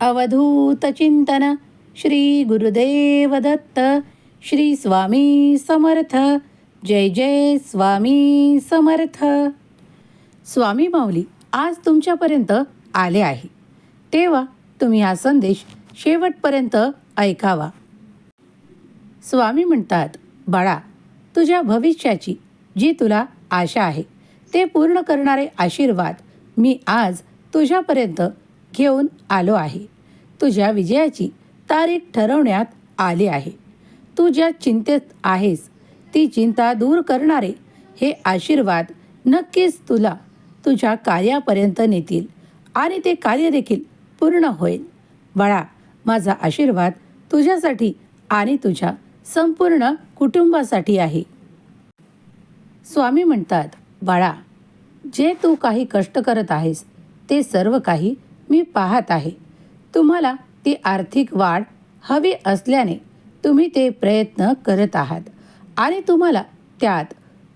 अवधूत चिंतन श्री गुरुदेव दत्त श्री स्वामी समर्थ जय जय स्वामी समर्थ. स्वामी माऊली आज तुमच्यापर्यंत आले आहे. तेव्हा तुम्ही हा संदेश शेवटपर्यंत ऐकावा. स्वामी म्हणतात बाळा तुझ्या भविष्याची जी तुला आशा आहे ते पूर्ण करणारे आशीर्वाद मी आज तुझ्यापर्यंत घेऊन आलो आहे. तुझ्या विजयाची तारीख ठरवण्यात आली आहे. तू ज्या चिंतेत आहेस ती चिंता दूर करणारे हे आशीर्वाद नक्कीच तुला तुझ्या कार्यापर्यंत नेतील आणि ते कार्य देखील पूर्ण होईल. बाळा माझा आशीर्वाद तुझ्यासाठी आणि तुझ्या संपूर्ण कुटुंबासाठी आहे. स्वामी म्हणतात बाळा जे तू काही कष्ट करत आहेस ते सर्व काही मी पाहत आहे. तुम्हाला ती आर्थिक वाढ हवी असल्याने तुम्ही ते प्रयत्न करत आहात. आणि तुम्हाला त्यात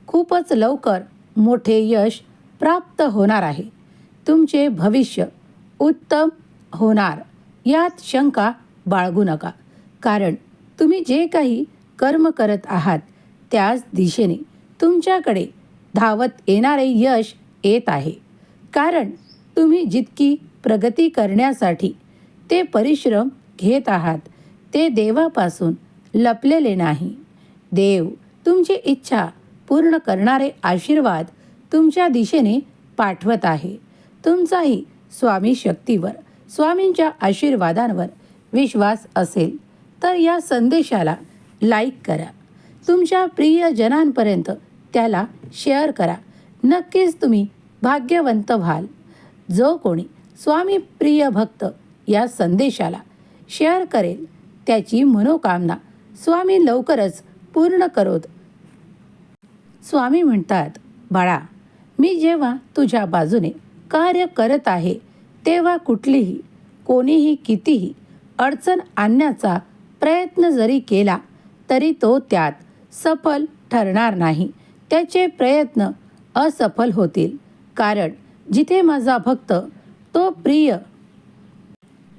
खूपच लवकर मोठे यश प्राप्त होणार आहे. तुमचे भविष्य उत्तम होणार यात शंका बाळगू नका. कारण तुम्ही जे काही कर्म करत आहात त्याच दिशेने तुमच्याकडे धावत येणारे यश येत आहे. कारण तुम्ही जितकी प्रगती करण्यासाठी ते परिश्रम घेत आहात. ते देवापासून लपलेले नाही. देव तुमची इच्छा पूर्ण करणारे आशीर्वाद तुमच्या दिशेने पाठवत आहे. तुमचाही स्वामी शक्तीवर स्वामींच्या आशीर्वादांवर विश्वास असेल तर या संदेशाला लाईक करा. तुमच्या प्रियजनांपर्यंत त्याला शेअर करा. नक्कीच तुम्ही भाग्यवंत व्हाल. जो कोणी स्वामी प्रिय भक्त या संदेशाला शेअर करेल त्याची मनोकामना स्वामी लवकरच पूर्ण करोत. स्वामी म्हणतात बाळा मी जेव्हा तुझ्या बाजूने कार्य करत आहे तेव्हा कुठलीही कोणीही कितीही अडचण आणण्याचा प्रयत्न जरी केला तरी तो त्यात सफल ठरणार नाही. त्याचे प्रयत्न असफल होतील. कारण जिथे माझा भक्त तो प्रिय.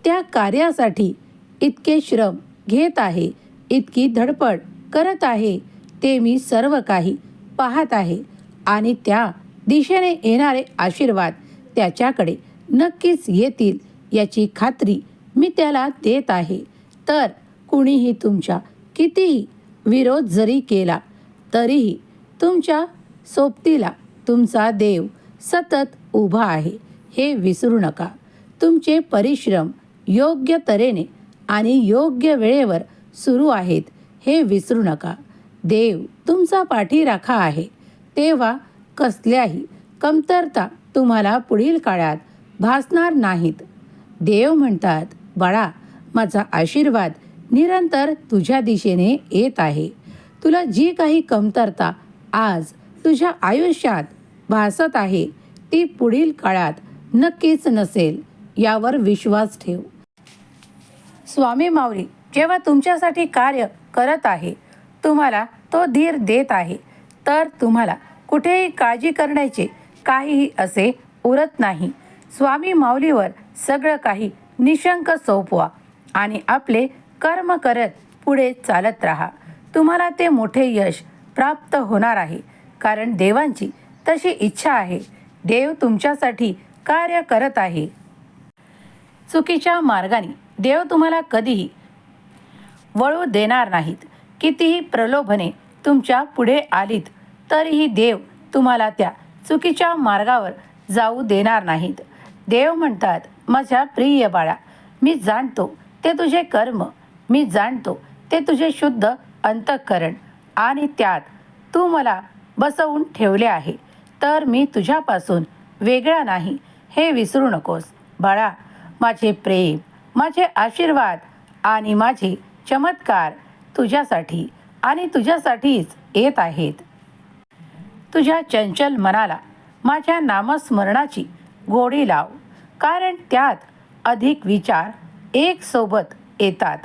त्या कार्यासाठी इतके श्रम घेत आहे इतकी धडपड करत आहे ते मी सर्व काही पाहत आहे आणि त्या दिशेने येणारे आशीर्वाद त्याच्याकडे नक्कीच येतील याची खात्री मी त्याला देत आहे. तर कुणीही तुमच्या कितीही विरोध जरी केला तरीही तुमच्या सोबतीला तुमचा देव सतत उभा आहे. हे विसरू नका. तुमचे परिश्रम योग्य तऱ्हेने आणि योग्य वेळेवर सुरू आहेत हे विसरू नका. देव तुमचा पाठीराखा आहे. तेव्हा कसल्याही कमतरता तुम्हाला पुढील काळात भासणार नाहीत. देव म्हणतात बाळा माझा आशीर्वाद निरंतर तुझ्या दिशेने येत आहे. तुला जी काही कमतरता आज तुझ्या आयुष्यात भासत आहे ती पुढील काळात नक्कीच नसेल यावर विश्वास ठेव. स्वामी माऊली जेव्हा तुमच्यासाठी कार्य करत आहे तुम्हाला तो धीर देत आहे तर तुम्हाला कुठेही काळजी करण्याचे काहीही असे उरत नाही. स्वामी माऊलीवर सगळं काही निशंक सोपवा आणि आपले कर्म करत पुढे चालत राहा. तुम्हाला ते मोठे यश प्राप्त होणार आहे कारण देवांची तशी इच्छा आहे. देव तुमच्यासाठी कार्य करत आहे. चुकीच्या मार्गाने देव तुम्हाला कधीही वळू देणार नाहीत. कितीही प्रलोभने तुमच्यापुढे आलीत तरीही देव तुम्हाला त्या चुकीच्या मार्गावर जाऊ देणार नाहीत. देव म्हणतात माझ्या प्रिय बाळा मी जाणतो ते तुझे कर्म मी जाणतो ते तुझे शुद्ध अंतःकरण आणि त्यात तू मला बसवून ठेवले आहे. तर मी तुझ्यापासून वेगळा नाही हे विसरू नकोस. बाळा माझे प्रेम माझे आशीर्वाद आणि माझे चमत्कार तुझ्यासाठी आणि तुझ्यासाठीच येत आहेत. तुझ्या चंचल मनाला माझ्या नामस्मरणाची गोडी लाव. कारण त्यात अधिक विचार एक सोबत येतात.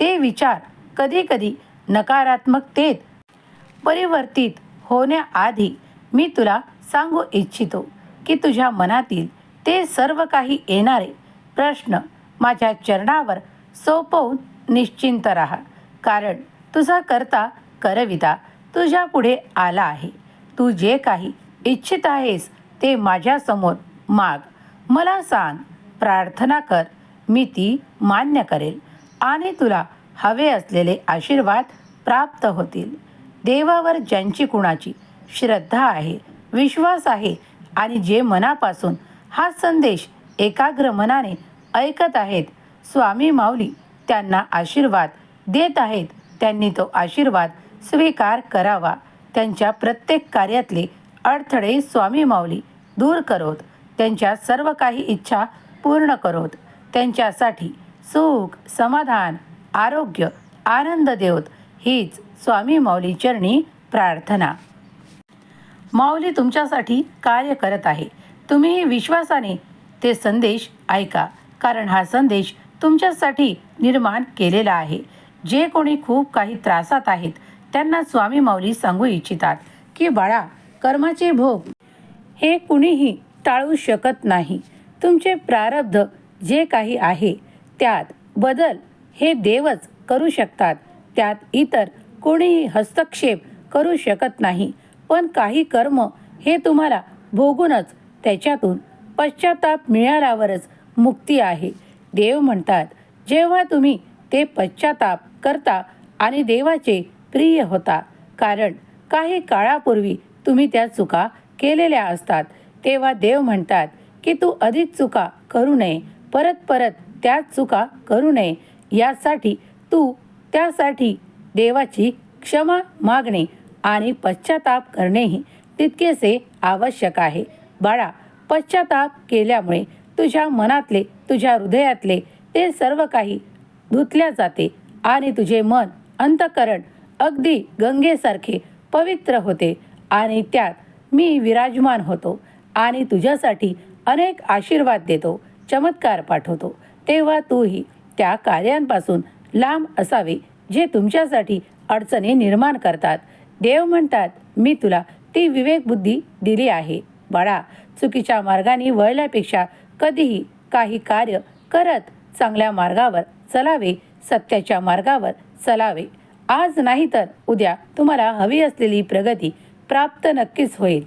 ते विचार कधीकधी नकारात्मकतेत परिवर्तित होण्याआधी मी तुला सांगू इच्छितो की तुझ्या मनातील ते सर्व काही येणारे प्रश्न माझ्या चरणावर सोपवून निश्चिंत राहा. कारण तुझा करता करविता तुझ्या पुढे आला आहे. तू जे काही इच्छित आहेस ते माझ्यासमोर माग. मला सांग प्रार्थना कर मी ती मान्य करेल आणि तुला हवे असलेले आशीर्वाद प्राप्त होतील. देवावर ज्यांची कुणाची श्रद्धा आहे विश्वास आहे आणि जे मनापासून हा संदेश एकाग्र मनाने ऐकत आहेत. स्वामी माऊली त्यांना आशीर्वाद देत आहेत. त्यांनी तो आशीर्वाद स्वीकार करावा. त्यांच्या प्रत्येक कार्यातले अडथळे स्वामी माऊली दूर करोत. त्यांच्या सर्व काही इच्छा पूर्ण करोत. त्यांच्यासाठी सुख समाधान आरोग्य आनंद देवत. हीच स्वामी माऊली चरणी प्रार्थना. माऊली तुमच्यासाठी कार्य करत आहे. तुम्ही विश्वासाने ते संदेश ऐका कारण हा संदेश तुमच्यासाठी निर्माण केलेला आहे. जे कोणी खूप काही त्रासात आहेत त्यांना स्वामी माऊली सांगू इच्छितात की बाळा कर्माचे भोग हे कुणीही टाळू शकत नाही. तुमचे प्रारब्ध जे काही आहे त्यात बदल हे देवच करू शकतात. त्यात इतर कोणीही हस्तक्षेप करू शकत नाही. पण काही कर्म हे तुम्हाला भोगूनच त्याच्यातून पश्चाताप मिळाल्यावरच मुक्ती आहे. देव म्हणतात जेव्हा तुम्ही ते पश्चाताप करता आणि देवाचे प्रिय होता कारण काही काळापूर्वी तुम्ही त्या चुका केलेल्या असतात तेव्हा देव म्हणतात की तू अधिक चुका करू नये परत परत त्याच चुका करू नये यासाठी तू त्यासाठी देवाची क्षमा मागणे आणि पश्चाताप करणेही तितकेसे आवश्यक आहे. बाळा पश्चाताप केल्यामुळे तुझ्या मनातले तुझ्या हृदयातले ते सर्व काही धुतल्या जाते आणि तुझे मन अंतकरण अगदी गंगेसारखे पवित्र होते आणि त्यात मी विराजमान होतो आणि तुझ्यासाठी अनेक आशीर्वाद देतो चमत्कार पाठवतो. तेव्हा तूही त्या कार्यांपासून लांब असावे जे तुमच्यासाठी अडचणी निर्माण करतात. देव म्हणतात मी तुला ती विवेकबुद्धी दिली आहे. बाळा चुकीच्या मार्गाने वळल्यापेक्षा कधीही काही कार्य करत चांगल्या मार्गावर चलावे सत्याच्या मार्गावर चलावे. आज नाही तर उद्या तुम्हाला हवी असलेली प्रगती प्राप्त नक्कीच होईल.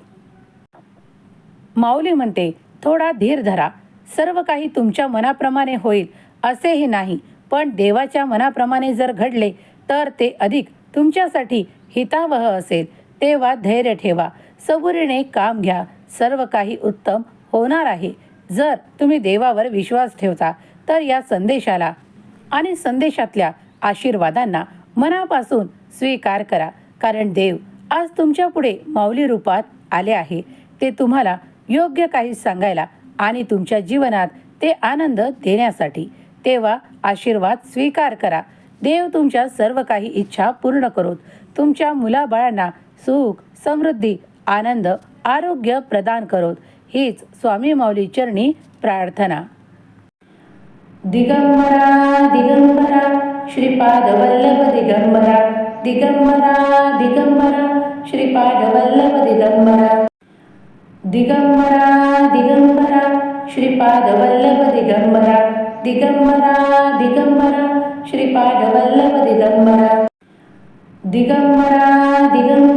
माऊली म्हणते थोडा धीर धरा. सर्व काही तुमच्या मनाप्रमाणे होईल असेही नाही. पण देवाच्या मनाप्रमाणे जर घडले तर ते अधिक तुमच्यासाठी हितावह असेल. तेव्हा धैर्य ठेवा. सबुरीने काम घ्या. सर्व काही उत्तम होणार आहे. जर तुम्ही देवावर विश्वास ठेवता तर या संदेशाला आणि संदेशातल्या आशीर्वादांना मनापासून स्वीकार करा. कारण देव आज तुमच्यापुढे माऊली रूपात आले आहे. ते तुम्हाला योग्य काही सांगायला आणि तुमच्या जीवनात ते आनंद देण्यासाठी तेव्हा आशीर्वाद स्वीकार करा. देव तुमच्या सर्व काही इच्छा पूर्ण करोत. तुमच्या मुलाबाळांना सुख समृद्धी आनंद आरोग्य प्रदान करोत. हीच स्वामी माऊली चरणी प्रार्थना. दिगंबरा दिगंबरा श्रीपाद वल्लभ दिगंबरा दिगंबरा दिगंबरा श्रीपाद वल्लभ दिगंबरा. दिगंबरा दिगंबरा श्रीपाद वल्लभ दिगंबरा दिगंबरा दिगंबरा श्रीपाद वल्लभ दिगंबरा. दिगंबरा दिगंबरा